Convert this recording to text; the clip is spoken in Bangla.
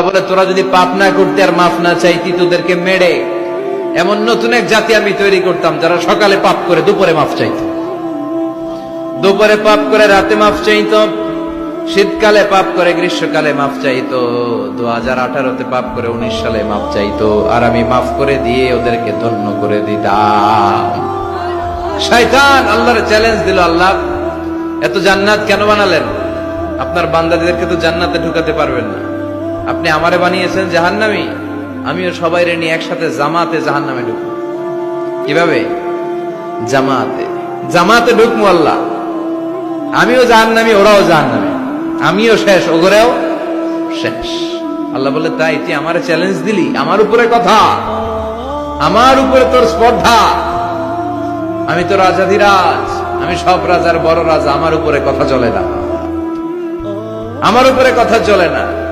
আল্লাহ বলে, তোরা যদি পাপ না করতে আর মাফ না চাইতি, তোদেরকে মেরে এমন নতুন এক জাতি আমি তৈরি করতাম, যারা সকালে পাপ করে দুপুরে মাফ চাইতো। দুপুরে পাপ করে রাতে মাফ চাইতো, শীতকালে পাপ করে গ্রীষ্মকালে মাফ চাইতো দু হাজার আঠারোতে পাপ করে উনিশ সালে মাফ চাইতো, আর আমি মাফ করে দিয়ে ওদেরকে ধন্য করে দিতাম। শয়তান আল্লাহর চ্যালেঞ্জ দিল, আল্লাহ, এত জান্নাত কেন বানালেন? আপনার বান্দাদেরকে তো জান্নাতে ঢুকাতে পারবেন না। আপনি আমারে বানিয়েছেন জাহান্নামি, আমিও সবাই রে নিয়ে একসাথে জামাতে জাহান্নামে ঢুকবো। কীভাবে? জামাতে। জামাতে ঢুকবো আল্লাহ। আমিও জাহান্নামি, ওরাও জাহান্নামি। আমিও শেষ, ওগরেও শেষ। আল্লাহ বলে, তাই, তুই আমার চ্যালেঞ্জ দিলি? আমার উপরে কথা। আমার উপরে তোর স্পর্ধা। আমি তো রাজাধিরাজ আমি সব রাজার বড় রাজা। আমার উপরে কথা চলে না। আমার উপরে কথা চলে না।